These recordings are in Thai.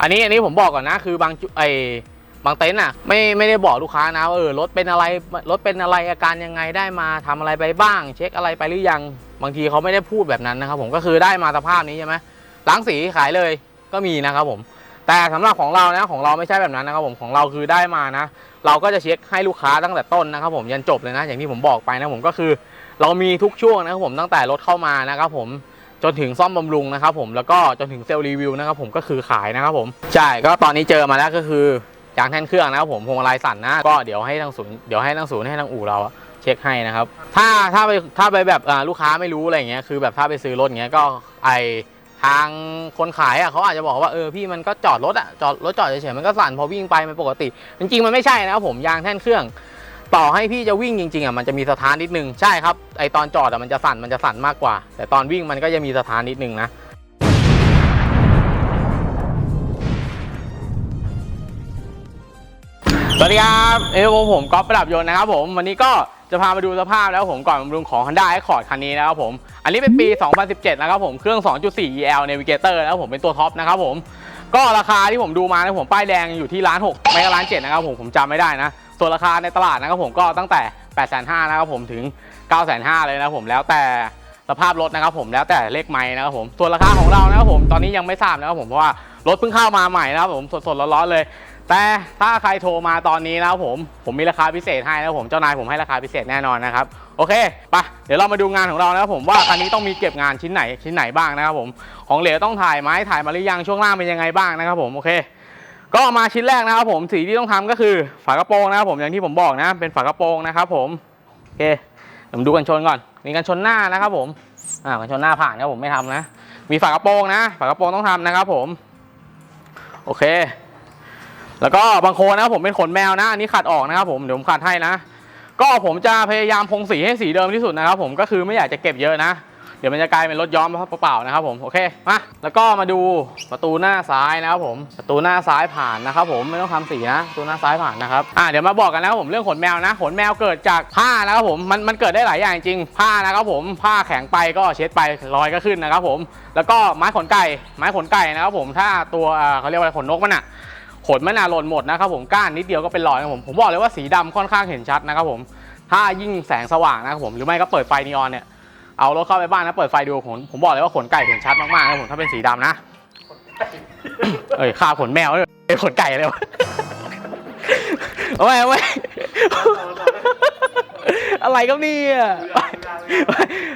อันนี้อันนี้ผมบอกก่อนนะ คือบางจุไอบางเต็นท์อะไม่ไม่ได้บอกลูกค้านะว่าเออรถเป็นอะไรรถเป็นอะไรอาการยังไงได้มาทำอะไรไปบ้าง เช็คอะไรไปหรือยัง บางทีเขาไม่ได้พูดแบบนั้นนะครับผมก็คือได้มาสภาพนี้ใช่ไหมล้างสีขายเลยก็มีนะครับผม แต่สำหรับของเรานะของเราไม่ใช่แบบนั้นนะครับผมของเราคือได้มานะ เราก็จะเช็คให้ลูกค้าตั้งแต่ต้นนะครับผมยันจบเลยนะ อย่างที่ผมบอกไปนะผมก็คือ เรามีทุกช่วงนะครับผมตั้งแต่รถเข้ามานะครับผม จนถึงซ่อมบำรุงนะครับผมแล้วก็จนถึงเซลล์รีวิวนะครับผมก็คือขายนะครับผมใช่ก็ตอนนี้เจอมาแล้วก็คือยางแท่นเครื่องนะครับผมพวงมาลัยสั่นนะก็เดี๋ยวให้ทางศูนย์เดี๋ยวให้ทางศูนย์ให้ทางอู่เราเช็คให้นะครับ ถ้าถ้าไปถ้าไปแบบลูกค้าไม่รู้อะไรเงี้ยคือแบบถ้าไปซื้อรถเงี้ยก็ไอทางคนขายอะเขาอาจจะบอกว่าเออพี่มันก็จอดรถอะจอดรถจอดเฉยๆมันก็สั่นพอวิ่งไปมันปกติ จริงๆมันไม่ใช่นะครับผมยางแท่นเครื่อง ต่อให้พี่จะวิ่งจริงๆอะมันจะมีสถานนิดนึงใช่ครับไอตอนจอดอะมันจะสั่นมันจะสั่นมากกว่า แต่ตอนวิ่งมันก็จะมีสถานนิดนึงนะสวัสดีครับเอวผมก๊อฟประดับยนต์นะครับผมวันนี้ก็จะพามาดูสภาพแล้วผมก่อนบำรุงของ Honda Accord คันนี้นะครับผม อันนี้เป็นปี 2017 นะครับผมเครื่อง 2.4 EL Navigator นะครับผมเป็นตัวท็อปนะครับผม ก็ราคาที่ผมดูมานะผมป้ายแดงอยู่ที่ล้าน6ไม่ก็ล้าน7นะครับผมผมจำไม่ได้นะ ส่วนราคาในตลาดนะครับผมก็ตั้งแต่ 8,500นะครับผมถึง 9,500เลยนะครับผมแล้วแต่สภาพรถนะครับผมแล้วแต่เลขไม้นะครับผมส่วนราคาของเรานะครับผมตอนนี้ยังไม่ทราบนะครับผมเพราะว่ารถเพิ่งเข้ามาใหม่นะครับผมสดๆร้อนๆเลย แต่ถ้าใครโทรมาตอนนี้นะครับผมผมมีราคาพิเศษให้นะครับผมเจ้านายผมให้ราคาพิเศษแน่นอนนะครับโอเคไปเดี๋ยวเรามาดูงานของเรานะครับผมว่าคันนี้ต้องมีเก็บงานชิ้นไหนชิ้นไหนบ้างนะครับผมของเหลวต้องถ่ายไหมถ่ายมาหรือยังช่วงล่างเป็นยังไงบ้างนะครับผมโอเค ก็มาชิ้นแรกนะครับผมสีที่ต้องทำก็คือฝากระโปรงนะครับผมอย่างที่ผมบอกนะ เป็นฝากระโปรงนะครับผมโอเคเดี๋ยวมดูกันชนก่อนมีกันชนหน้านะครับผมอ่ากันชนหน้าผ่านครับผมไม่ทำนะ มีฝากระโปรงนะฝากระโปรงต้องทำนะครับผมโอเค แล้วก็บางโคนนะครับผมเป็นขนแมวนะอันนี้ขัดออกนะครับผมเดี๋ยวผมขัดให้นะ ก็ผมจะพยายามคงสีให้สีเดิมที่สุดนะครับผมก็คือไม่อยากจะเก็บเยอะนะ เดี๋ยวมันจะกลายเป็นรถย้อมเปล่าๆนะครับผมโอเคมาแล้วก็มาดูประตูหน้าซ้ายนะครับผมประตูหน้าซ้ายผ่านนะครับผมไม่ต้องทำสีนะประตูหน้าซ้ายผ่านนะครับอ่าเดี๋ยวมาบอกกันนะครับผมเรื่องขนแมวนะขนแมวเกิดจากผ้านะครับผมมันมันเกิดได้หลายอย่างจริงผ้านะครับผมผ้าแข็งไปก็เช็ดไปรอยก็ขึ้นนะครับผมแล้วก็ไม้ขนไก่ไม้ขนไก่นะครับผมถ้าตัวเขาเรียกว่าขนนกมันอะขนมันน่าหล่นหมดนะครับผมก้านนิดเดียวก็เป็นรอยนะครับผมผมบอกเลยว่าสีดำค่อนข้างเห็นชัดนะครับผมถ้ายิ่งแสงสว่างนะครับผมหรือไม่ก็เปิดไฟนีออนเนี่ย เอารถเข้าไปบ้านนะเปิดไฟดูขนผมบอกเลยว่าขนไก่เห็นชัดมากๆนะครับผมถ้าเป็นสีดำนะเอ้ยข้าขนแมวเลยเอ้ยขนไก่เลยวะเอาไว้เอาไว้อะไรก็เนี่ย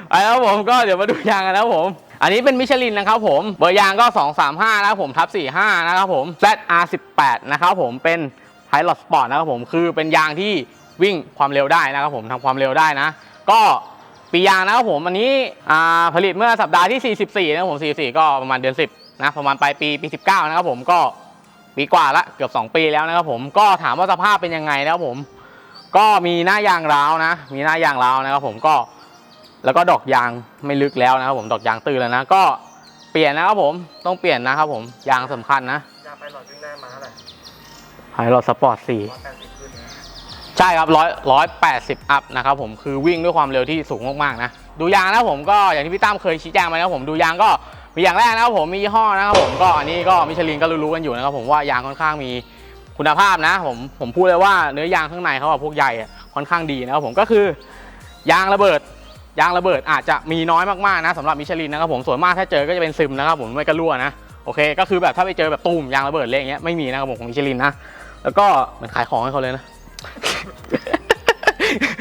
ไปแล้วผมก็เดี๋ยวมาดูยางกันนะครับผม อันนี้เป็นมิชลินนะครับผมเบอร์ยางก็ 235 นะครับผมทับ 45 นะครับผม ZR18 นะครับผมเป็น Pilot Sport นะครับผมคือเป็นยางที่วิ่งความเร็วได้นะครับผมทำความเร็วได้นะ ก็ ปียางนะครับผมอันนี้อ่าผลิตเมื่อสัปดาห์ที่ 44 นะครับผม 44 ก็ประมาณเดือน 10 นะประมาณปลายปีปี 19 นะครับผมก็ปีกว่าละเกือบ 2 ปีแล้วนะครับผมก็ถามว่าสภาพเป็นยังไงนะครับผม ก็มีหน้ายางร้าวนะ มีหน้ายางร้าวนะครับผมก็แล้วก็ดอกยางไม่ลึกแล้วนะครับผมดอกยางตื้นแล้วนะก็เปลี่ยนนะครับผมต้องเปลี่ยนนะครับผมยางสำคัญนะยาไปหลอดวิ่งได้มาเท่าไหร่ไฮรอดสปอร์ตสี่ ใช่ครับร้อยร้อยแปดสิบอัพนะครับผมคือวิ่งด้วยความเร็วที่สูงมากๆนะดูยางนะผมก็อย่างที่พี่ตั้มเคยชี้แจงไปนะครับผมดูยางก็มีอย่างแรกนะครับผมมียี่ห้อนะครับผมก็อันนี้ก็มิชลินก็รู้ๆกันอยู่นะครับผมว่ายางค่อนข้างมีคุณภาพนะผมผมพูดเลยว่าเนื้อยางข้างในเขาอะพวกใหญ่ค่อนข้างดีนะครับผมก็คือยางระเบิดยางระเบิดอาจจะมีน้อยมากๆนะสำหรับมิชลินนะครับผมส่วนมากถ้าเจอก็จะเป็นซึมนะครับผมไม่กระรั่วนะโอเค ก็คือแบบถ้าไปเจอแบบตูมยางระเบิดอะไรอย่างเงี้ยไม่มีนะครับผมของมิชลินนะแล้วก็เหมือนขายของให้เขาเลยนะ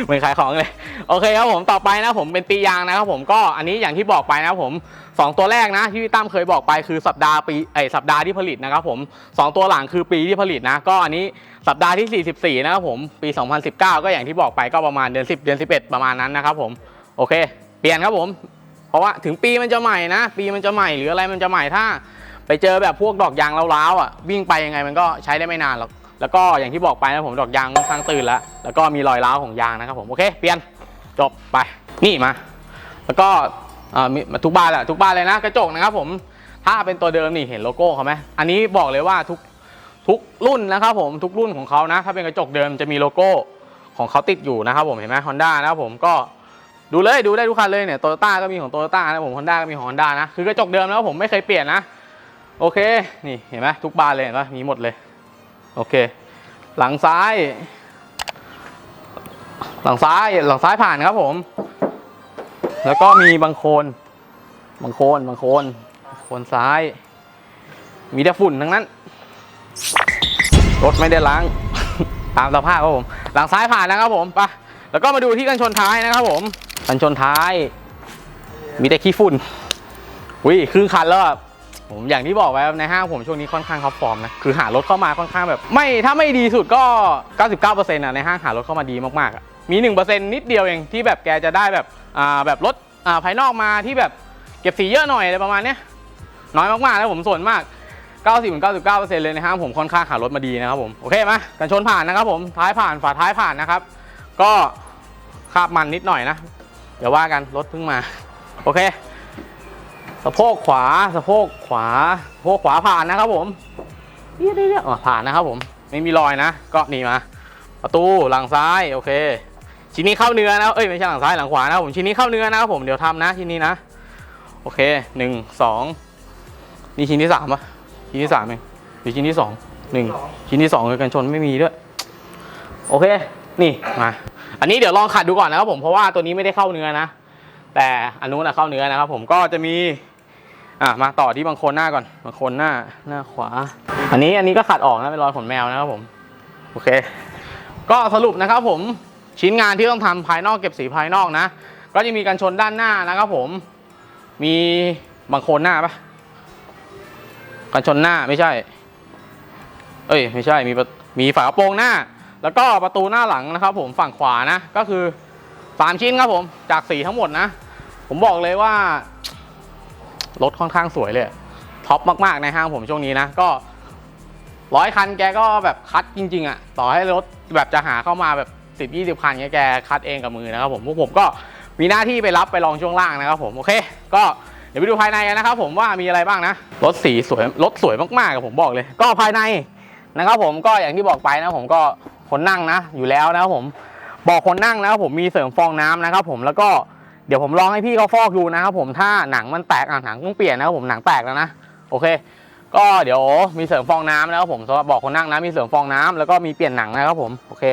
เหมือนขายของเลย โอเคครับผมต่อไปนะผมเป็นปียางนะครับผมก็อันนี้อย่างที่บอกไปนะครับผมสองตัวแรกนะที่พี่ตั้มเคยบอกไปคือสัปดาห์ปีไอสัปดาห์ที่ผลิตนะครับผมสองตัวหลังคือปีที่ผลิตนะ ก็อันนี้สัปดาห์ที่ 44 นะครับผมปี 2019 ก็อย่างที่บอกไปก็ประมาณเดือน 10 เดือน 11 ประมาณนั้นนะครับผมโอเค เปลี่ยนครับผม เพราะว่าถึงปีมันจะใหม่นะ ปีมันจะใหม่หรืออะไรมันจะใหม่ถ้า ไปเจอแบบพวกดอกยางร้าๆอะวิ่งไปยังไงมันก็ใช้ได้ไม่นานหรอก แล้วก็อย่างที่บอกไปนะผมดอกยางค่อนข้างตื่นแล้ว แล้วก็มีรอยร้าวของยางนะครับผม โอเค เปลี่ยน จบไป นี่มา แล้วก็มีทุกบ้านแหละทุกบ้านเลยนะ กระจกนะครับผม ถ้าเป็นตัวเดิมนี่เห็นโลโก้เขาไหมอันนี้บอกเลยว่าทุกทุกรุ่นนะครับผม ทุกรุ่นของเขานะ ถ้าเป็นกระจกเดิมจะมีโลโก้ของเขาติดอยู่นะครับผม เห็นไหมฮอนด้านะครับผมก็ดูเลยดูได้ทุกคันเลยเนี่ยโตโยต้าก็มีของโตโยต้านะผมฮอนด้าก็มีของฮอนด้านะ คือกระจกเดิมแล้วผมไม่เคยเปลี่ยนนะ โอเค นี่เห็นไหมทุกบานเลยเห็นปะมีหมดเลย โอเค หลังซ้าย หลังซ้ายหลังซ้ายผ่านครับผม แล้วก็มีบางโคนบางโคนบางโคนโคนซ้าย มีแต่ฝุ่นทั้งนั้น รถไม่ได้ล้าง ตามสภาพครับผม หลังซ้ายผ่านนะครับผมไปแล้วก็มาดูที่กันชนท้ายนะครับผม กันชนท้าย มีแต่ขี้ฝุ่นวิครึ่งคันแล้ว ผมอย่างที่บอกไว้ในห้างผมช่วงนี้ค่อนข้างท็อปฟอร์มนะคือหารถเข้ามาค่อนข้างแบบ ไม่ถ้าไม่ดีสุดก็ 99%อะในห้างหารถเข้ามาดีมากๆอะมี 1%นิดเดียวเองที่แบบแกจะได้แบบอ่าแบบรถอ่าภายนอกมาที่แบบเก็บสีเยอะหน่อยอะไรประมาณเนี้ยน้อยมากๆแล้วผมส่วนมาก 90-99%เลยในห้างผมค่อนข้างหารถมาดีนะครับผมโอเคไหมกันชนผ่านนะครับผมท้ายผ่านฝาท้ายผ่านนะครับ ก็คาบมันนิดหน่อยนะเดี๋ยวว่ากันรถเพิ่งมา โอเค สะโพกขวาสะโพกขวาสะโพกขวาผ่านนะครับผมเรียเรียอ๋อผ่านนะครับผมไม่มีรอยนะ ก็นี่มา ประตูหลังซ้ายโอเค ชิ้นนี้เข้าเนื้อนะเอ้ยไม่ใช่หลังซ้ายหลังขวานะครับผมชิ้นนี้เข้าเนื้อนะครับผมเดี๋ยวทำนะชิ้นนี้นะโอเคหนึ่งสองนี่ชิ้นที่สามปะชิ้นที่สามเองหรือชิ้นที่สองหนึ่งชิ้นที่สองคือกันชนไม่มีด้วย โอเค นี่มาอันนี้เดี๋ยวลองขัดดูก่อนนะครับผมเพราะว่าตัวนี้ไม่ได้เข้าเนื้อนะแต่อันนู้นนะเข้าเนื้อนะครับผมก็จะมี อะมาต่อที่บางโคนหน้าก่อนบางโคนหน้าหน้าขวา อันนี้อันนี้ก็ขัดออกนะเป็นรอยขนแมวนะครับผมโอเค ก็สรุปนะครับผมชิ้นงานที่ต้องทำภายนอกเก็บสีภายนอกนะ ก็จะมีกันชนด้านหน้านะครับผม มีบางโคนหน้าปะกันชนหน้าไม่ใช่ เอ้ยไม่ใช่มีมีฝากระโปรงหน้า แล้วก็ประตูหน้าหลังนะครับ ผมฝั่งขวานะก็คือสามชิ้นครับผมจากสีทั้งหมดนะ ผมบอกเลยว่า รถค่อนข้างสวยเลยท็อปมากๆในห้างผมช่วงนี้นะก็ร้อยคันแกก็แบบคัดจริง ๆอะ่ะต่อให้รถแบบจะหาเข้ามาแบบสิบยี่สิบคันเงี้ยแกคัดเองกับมือนะครับผมพวกผมก็มีหน้าที่ไปรับไปลองช่วงล่างนะครับผมโอเค ก็เดี๋ยวไปดูภายในกันนะครับผมว่ามีอะไรบ้างนะรถสีสวยรถสวยมากๆกับผมบอกเลย ก็ภายในนะครับผมก็อย่างที่บอกไปนะผมก็คนนั่งนะ อยู่แล้วนะครับผมบอกคนนั่งนะครับผมมีเสริมฟองน้ำนะครับผมแล้วก็ ดี๋ยวผมลองให้พี่เขาฟอกดูนะครับผมถ้าหนังมันแตกอะหนังต้องเปลี่ยนนะครับผมหนังแตกแล้วนะโอเค ก็เดี๋ยวมีเสริมฟองน้ำนะครับผมสำหรับบอกคนนั่งนะมีเสริมฟองน้ำแล้วก็มีเปลี่ยนหนังนะครับผมโอเค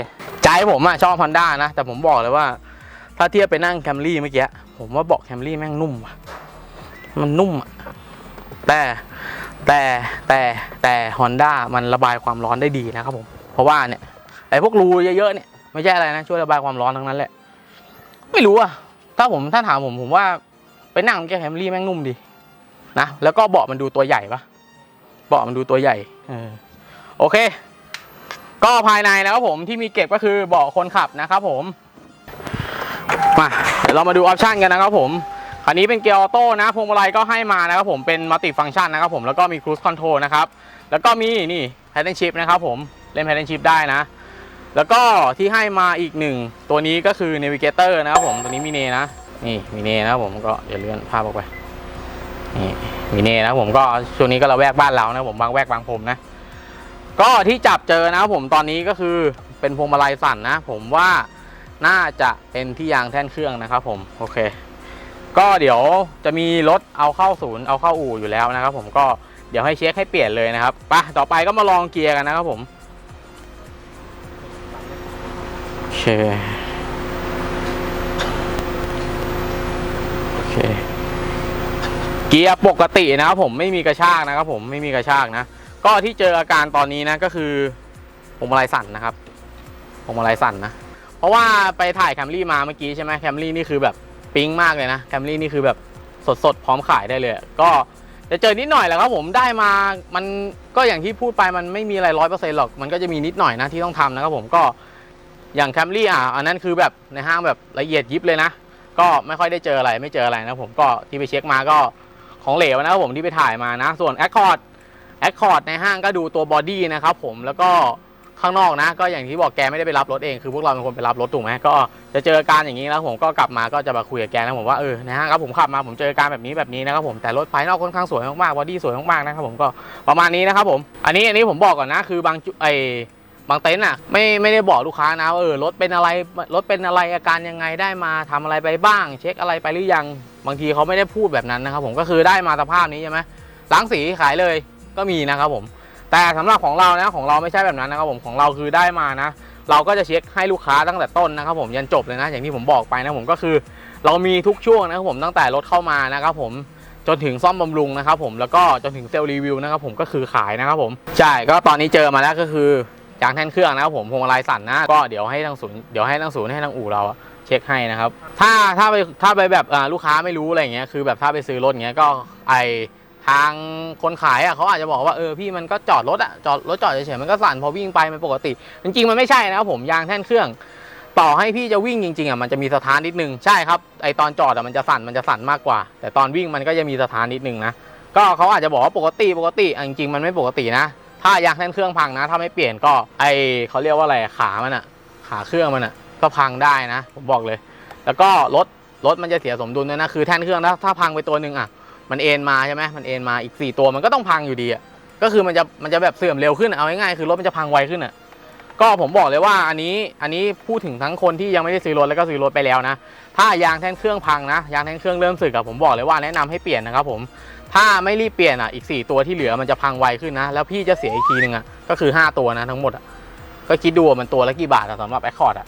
ใจผมอะชอบฮอนด้านะแต่ผมบอกเลยว่า ถ้าเทียบไปนั่งแคมรี่เมื่อกี้ผมว่าเบาะแคมรี่แม่งนุ่มว่ะมันนุ่มอะแต่แต่แต่แต่ฮอนด้ามันระบายความร้อนได้ดีนะครับผม เพราะว่าเนี่ยไอ้พวกรูเยอะๆเนี่ยไม่ใช่อะไรนะช่วยระบายความร้อนทั้งนั้นแหละ ไม่รู้อะ ถ้าผมถ้าถามผมผมว่าไปนั่งแกแคมรี่แม่งนุ่มดีนะแล้วก็เบาะมันดูตัวใหญ่ปะเบาะมันดูตัวใหญ่เออโอเค ก็ภายในนะครับผมที่มีเก็บก็คือเบาะคนขับนะครับผมมาเดี๋ยวเรามาดูออปชันกันนะครับผมคันนี้เป็นเกียร์ออโต้นะพวงมาลัยก็ให้มานะครับผมเป็นมัลติฟัง c t ชันนะครับผมแล้วก็มีครู i คอนโทรลนะครับแล้วก็มีนี่แพดเดิลชิพนะครับผมเล่นแพดเดิลชิพได้นะ แล้วก็ที่ให้มาอีกหนึ่งตัวนี้ก็คือ Navigator นะครับผมตัวนี้มีเนนะนี่มีเนนะครับผมก็อย่าเลื่อนภาพออกไปนี่มีเนนะครับผมก็ช่วงนี้ก็เราแวกบ้านเรานะผมบางแวกบางผมนะ ก็ที่จับเจอนะครับผมตอนนี้ก็คือเป็นพวงมาลัยสั่นนะ ผมว่าน่าจะเป็นที่ยางแท่นเครื่องนะครับผมโอเค ก็เดี๋ยวจะมีรถเอาเข้าศูนย์เอาเข้าอู่อยู่แล้วนะครับ ผมก็เดี๋ยวให้เช็คให้เปลี่ยนเลยนะครับไปต่อไปก็มาลองเกียร์กันนะครับผม โอเคเค เกียร์ปกตินะครับผมไม่มีกระชากนะครับผมไม่มีกระชากนะ ก็ที่เจออาการตอนนี้นะก็คือพวงมาลัยสั่นนะครับพวงมาลัยสั่นนะ เพราะว่าไปถ่ายแคมรี่มาเมื่อกี้ใช่ไหมแคมรี่นี่คือแบบปิ๊งมากเลยนะแคมรี่นี่คือแบบสดๆ พร้อมขายได้เลย ก็จะเจอนิดหน่อยแหละครับผมได้มามันก็อย่างที่พูดไปมันไม่มีอะไรร้อยเปอร์เซ็นต์หรอก มันก็จะมีนิดหน่อยนะที่ต้องทำนะครับผมก็ อย่างแคมรี่อะอันนั้นคือแบบในห้างแบบละเอียดยิบเลยนะ ก็ไม่ค่อยได้เจออะไรไม่เจออะไรนะผมก็ที่ไปเช็คมาก็ของเหลวนะครับผมที่ไปถ่ายมานะ ส่วน Accord แอคคอร์ดในห้างก็ดูตัวบอดี้นะครับผมแล้วก็ข้างนอกนะ ก็อย่างที่บอกแกไม่ได้ไปรับรถเองคือพวกเราเป็นคนไปรับรถถูกไหมก็จะเจออาการอย่างนี้แล้วผมก็กลับมาก็จะมาคุยกับแกนะผมว่าเออในห้างครับผมขับมาผมเจออาการแบบนี้แบบนี้นะครับผมแต่รถภายนอกค่อนข้างสวยมากๆบอดี้สวยมากๆนะครับผมก็ประมาณนี้นะครับผมอันนี้อันนี้ผมบอกก่อนนะคือบางจุไอ บางเต็นท์อะไม่ไม่ได้บอกลูกค้านะว่าเออรถเป็นอะไรรถเป็นอะไรอาการยังไงได้มาทำอะไรไปบ้าง เช็คอะไรไปหรือยังบางทีเขาไม่ได้พูดแบบนั้นนะครับผมก็คือได้มาสภาพนี้ใช่ไหมล้างสีขายเลยก็มีนะครับผม แต่สำหรับของเรานะของเราไม่ใช่แบบนั้นนะครับผมของเราคือได้มานะ เราก็จะเช็คให้ลูกค้าตั้งแต่ต้นนะครับผมยันจบเลยนะอย่างที่ผมบอกไปนะผมก็คือ เรามีทุกช่วงนะครับผมตั้งแต่รถเข้ามานะครับผมจนถึงซ่อมบำรุงนะครับผมแล้วก็จนถึงเซลล์รีวิวนะครับผมก็คือขายนะครับผมใช่ก็ตอนนี้เจอมาแล้วก็คือ ยางแท่นเครื่องนะครับผมพวงมาลัยสั่นนะก็เดี๋ยวให้ทางศูนย์เดี๋ยวให้ทางศูนย์ให้ทางอู่เราเช็คให้นะครับ ถ้าถ้าไปถ้าไปแบบลูกค้าไม่รู้อะไรเงี้ยคือแบบถ้าไปซื้อรถเงี้ยก็ไอทางคนขายอะเขาอาจจะบอกว่าเออพี่มันก็จอดรถอะจอดรถจอดเฉยๆมันก็สั่นพอวิ่งไปมันปกติ จริงๆมันไม่ใช่นะครับผมยางแท่นเครื่อง ต่อให้พี่จะวิ่งจริงๆอะมันจะมีสถานนิดนึงใช่ครับไอตอนจอดอะมันจะสั่นมันจะสั่นมากกว่า แต่ตอนวิ่งมันก็จะมีสถานนิดนึงนะก็เขาอาจจะบอกว่าปกติปกติจริงๆมันไม่ปกตินะ ถ้ายางแท่นเครื่องพังนะ ถ้าไม่เปลี่ยนก็ไอเขาเรียกว่าอะไรขามันอะขาเครื่องมันอะก็พังได้นะ ผมบอกเลย แล้วก็รถรถมันจะเสียสมดุลด้วยนะคือแท่นเครื่องถ้าถ้าพังไปตัวหนึ่งอะมันเอ็นมาใช่ไหมมันเอ็นมาอีก 4 ตัวมันก็ต้องพังอยู่ดีอะก็คือมันจะมันจะแบบเสื่อมเร็วขึ้นเอาง่ายๆคือรถมันจะพังไวขึ้นอะก็ผมบอกเลยว่าอันนี้อันนี้พูดถึงทั้งคนที่ยังไม่ได้ซื้อรถแล้วก็ซื้อรถไปแล้วนะ ถ้ายางแท่นเครื่องพังนะยางแท่นเครื่องเริ่มสึกอะผมบอกเลยว่าแนะนำให้เปลี่ยนนะครับผม ถ้าไม่รีบเปลี่ยนอะอีก 4 ตัวที่เหลือมันจะพังไวขึ้นนะ แล้วพี่จะเสียอีกทีหนึ่งอะก็คือ 5 ตัวนะทั้งหมดอะก็คิดดูว่ามันตัวละกี่บาทอะสำหรับแอคคอร์ดอะ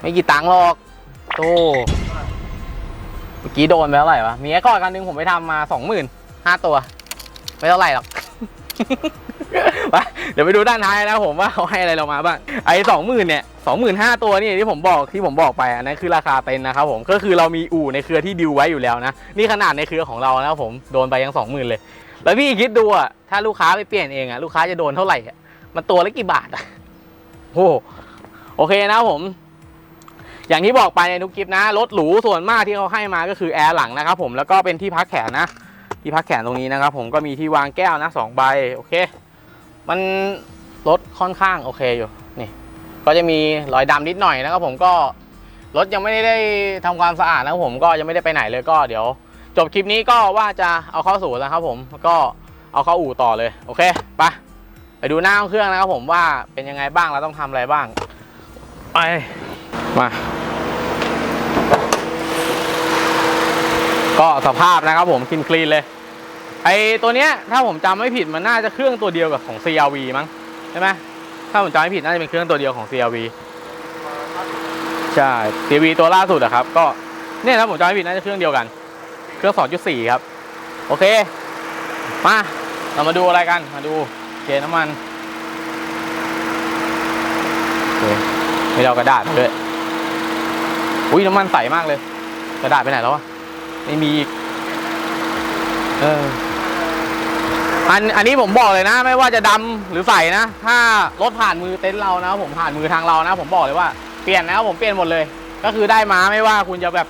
ไม่กี่ตังค์หรอกโตเมื่อกี้โดนไปเท่าไหร่วะมีแอคคอร์ดกันหนึงผมไปทำมาสองหมื่นห้าตัว ไม่เท่าไหร่หรอก ไปเดี๋ยวไปดูด้านท้ายนะผมว่าเขาให้อะไรเรามาบ้างไอ้สองหมื่นเนี่ยสองหมื่นห้าตัวนี่ที่ผมบอกที่ผมบอกไปอันนั้นคือราคาเต็นนะครับผมก็คือเรามีอู่ในเครือที่ดิวไว้อยู่แล้วนะนี่ขนาดในเครือของเรานะผมโดนไปยังสองหมื่นเลย แล้วพี่คิดดูอะถ้าลูกค้าไปเปลี่ยนเองอะลูกค้าจะโดนเท่าไหร่อะมันตัวละกี่บาทอะโอ้โอเคนะผมอย่างที่บอกไปในทุกคลิปนะรถหรูส่วนมากที่เขาให้มาก็คือแอร์หลังนะครับผมแล้วก็เป็นที่พักแขนนะ ที่พักแขนตรงนี้นะครับผมก็มีที่วางแก้วนะสองใบโอเค มันรถค่อนข้างโอเคอยู่นี่ก็จะมีรอยดำนิดหน่อยนะครับผมก็รถยังไม่ได้ทำความสะอาดนะครับผมก็ยังไม่ได้ไปไหนเลยก็เดี๋ยว จบคลิปนี้ก็ว่าจะเอาเข้าสู่แล้วครับผมแล้วก็เอาเข้าอู่ต่อเลยโอเคไปไปดูหน้าเครื่องนะครับผมว่าเป็นยังไงบ้างเราต้องทำอะไรบ้างไปมาก็สภาพนะครับผมคลีนเลย ไอตัวเนี้ยถ้าผมจำไม่ผิดมันน่าจะเครื่องตัวเดียวกับของ CRV มั้งใช่ไหมถ้าผมจำไม่ผิดน่าจะเป็นเครื่องตัวเดียวของ CRV ใช่ CRV ตัวล่าสุดอะครับ ก็เนี่ยถ้าผมจำไม่ผิดน่าจะเครื่องเดียวกัน เครื่อง 2.4 ครับ โอเค มาเรามาดูอะไรกันมาดูเกน้ำมันโอเคไม่เอากระดาษมาด้วยอุ้ยน้ำมันใสมากเลย กระดาษไปไหนแล้ววะไม่มีอีก เออ อันอันนี้ผมบอกเลยนะ ไม่ว่าจะดำหรือใสนะ ถ้ารถผ่านมือเต็นท์เรานะผมผ่านมือทางเรานะ ผมบอกเลยว่าเปลี่ยนนะผมเปลี่ยนหมดเลย ก็คือได้มาไม่ว่าคุณจะแบบ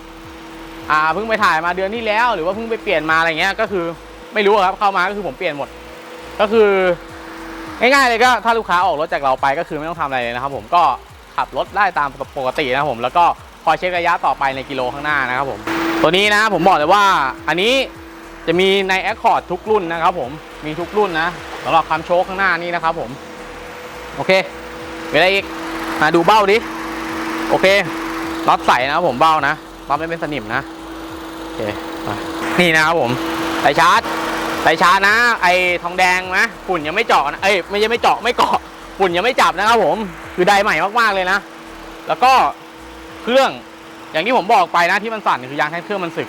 อ่าเพิ่งไปถ่ายมาเดือนที่แล้ว หรือว่าเพิ่งไปเปลี่ยนมาอะไรเงี้ยก็คือไม่รู้ครับเข้ามาก็คือผมเปลี่ยนหมด ก็คือง่ายๆเลยก็ถ้าลูกค้าออกรถจากเราไปก็คือไม่ต้องทำอะไรเลยนะครับ ผมก็ขับรถได้ตามปกตินะครับผมแล้วก็คอยเช็คระยะต่อไปในกิโลข้างหน้านะครับผมตัวนี้นะผมบอกเลยว่าอันนี้ จะมีใน Accord ทุกรุ่นนะครับผมมีทุกรุ่นนะสำหรับคันโชคข้างหน้านี้นะครับผมโอเคมีอะไรอีกมาดูเบ้าดิโอเคน็อตใส่นะครับผมเบ้านะน็อตไม่เป็นสนิมนะโอเคมานี่นะครับผมสายชาร์จสายชาร์จนะ ไอทองแดงนะฝุ่นยังไม่เจาะนะเอ้ยไม่ใช่ไม่เจาะไม่เกาะฝุ่นยังไม่จับนะครับผมคือไดใหม่มากๆเลยนะ แล้วก็เครื่องอย่างที่ผมบอกไปนะที่มันสั่นคือยางแท่นเครื่องมันสึก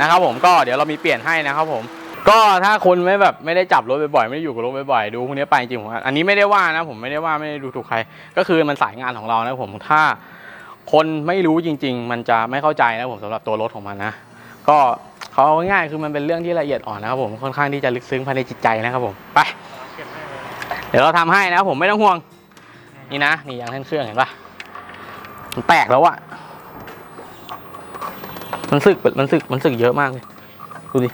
นะครับผมก็เดี๋ยวเรามีเปลี่ยนให้นะครับผม ก็ถ้าคนไม่แบบไม่ได้จับรถบ่อยๆไม่ได้อยู่กับรถบ่อยๆดูพวกนี้ไปจริงๆผมอันนี้ไม่ได้ว่านะผมไม่ได้ว่าไม่ได้ดูถูกใคร ก็คือมันสายงานของเรานะผมถ้าคนไม่รู้จริง ๆ มันจะไม่เข้าใจนะผมสำหรับตัวรถของมันนะก็เขาเอาง่ายๆคือมันเป็นเรื่องที่ละเอียดอ่อนนะครับผมค่อนข้างที่จะลึกซึ้งภายในจิตใจนะครับผมไปเดี๋ยวเราทำให้นะครับผมไม่ต้องห่วง นี่นะนี่ยางแท่นเครื่องเห็นปะมันแตกแล้วอะ มันสึกมันสึกมันสึกเยอะมากเลย ดูดิ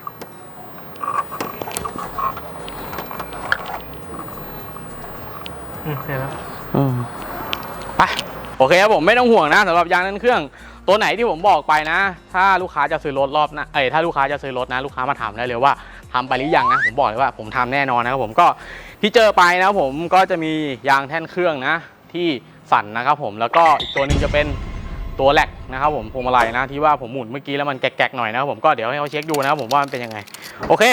อืมเสร็จแล้ว อืมไป โอเคครับผมไม่ต้องห่วงนะสำหรับยางนั้นเครื่อง ตัวไหนที่ผมบอกไปนะ ถ้าลูกค้าจะซื้อรถรอบหนะเอ้ยถ้าลูกค้าจะซื้อรถนะ ลูกค้ามาถามได้เลยว่าทำไปหรือยังนะ ผมบอกเลยว่า ผมทำแน่นอนนะครับผมก็ที่เจอไปนะครับผมก็จะมียางแท่นเครื่องนะ ที่สั่นนะครับผมแล้วก็อีกตัวหนึงจะเป็น ตัวแลกนะครับผมพวงมาลัยนะที่ว่าผมหมุนเมื่อกี้แล้วมันแกกๆหน่อยนะครับผมก็เดี๋ยวให้เขาเช็คดูนะครับผมว่ามันเป็นยังไง โอเค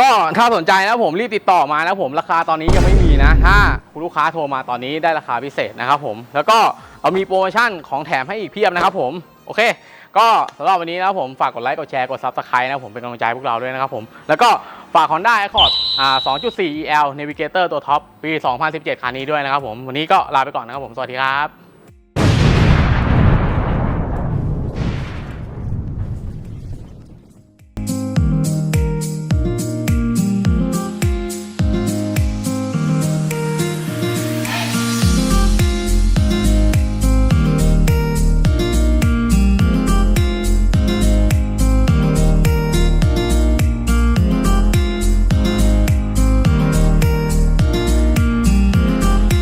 ก็ถ้าสนใจนะผมรีบติดต่อมานะผมราคาตอนนี้ยังไม่มีนะ ถ้าคุณลูกค้าโทรมาตอนนี้ได้ราคาพิเศษนะครับผมแล้วก็เรามีโปรโมชั่นของแถมให้อีกเพียบนะครับผมโอเค ก็สำหรับวันนี้นะครับผมฝากกดไลค์กดแชร์กด Subscribe นะผมเป็นกำลังใจพวกเราด้วยนะครับผมแล้วก็ฝาก Honda Accord อ่า2.4 EL Navigator ตัวท็อปปี 2017 คันนี้ด้วยนะครับผมวันนี้ก็ลาไปก่อนนะครับผมสวัสดีครับ